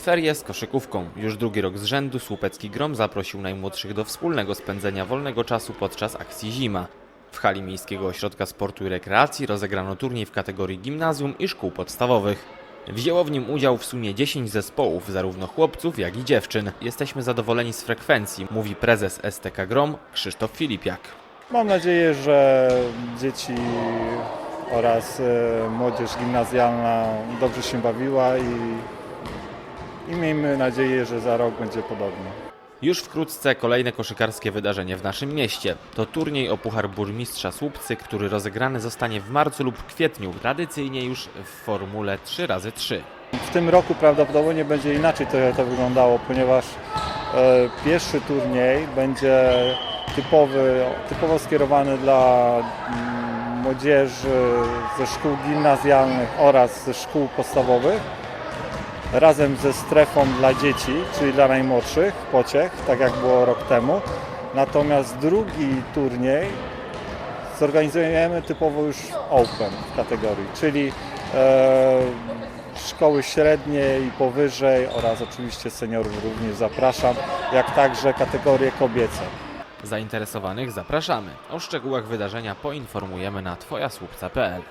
Ferie z koszykówką. Już drugi rok z rzędu Słupecki Grom zaprosił najmłodszych do wspólnego spędzenia wolnego czasu podczas akcji Zima. W hali Miejskiego Ośrodka Sportu i Rekreacji rozegrano turniej w kategorii gimnazjum i szkół podstawowych. Wzięło w nim udział w sumie 10 zespołów, zarówno chłopców, jak i dziewczyn. Jesteśmy zadowoleni z frekwencji, mówi prezes STK Grom Krzysztof Filipiak. Mam nadzieję, że dzieci oraz e, młodzież gimnazjalna dobrze się bawiła i, i miejmy nadzieję, że za rok będzie podobnie. Już wkrótce kolejne koszykarskie wydarzenie w naszym mieście. To turniej o Puchar Burmistrza Słupcy, który rozegrany zostanie w marcu lub kwietniu, tradycyjnie już w formule 3x3. W tym roku prawdopodobnie będzie inaczej to, to wyglądało, ponieważ e, pierwszy turniej będzie typowy, typowo skierowany dla mm, młodzieży ze szkół gimnazjalnych oraz ze szkół podstawowych razem ze strefą dla dzieci, czyli dla najmłodszych, pociech, tak jak było rok temu. Natomiast drugi turniej zorganizujemy typowo już open w kategorii, czyli e, szkoły średnie i powyżej oraz oczywiście seniorów również zapraszam, jak także kategorie kobiece. Zainteresowanych zapraszamy. O szczegółach wydarzenia poinformujemy na twojasłupca.pl.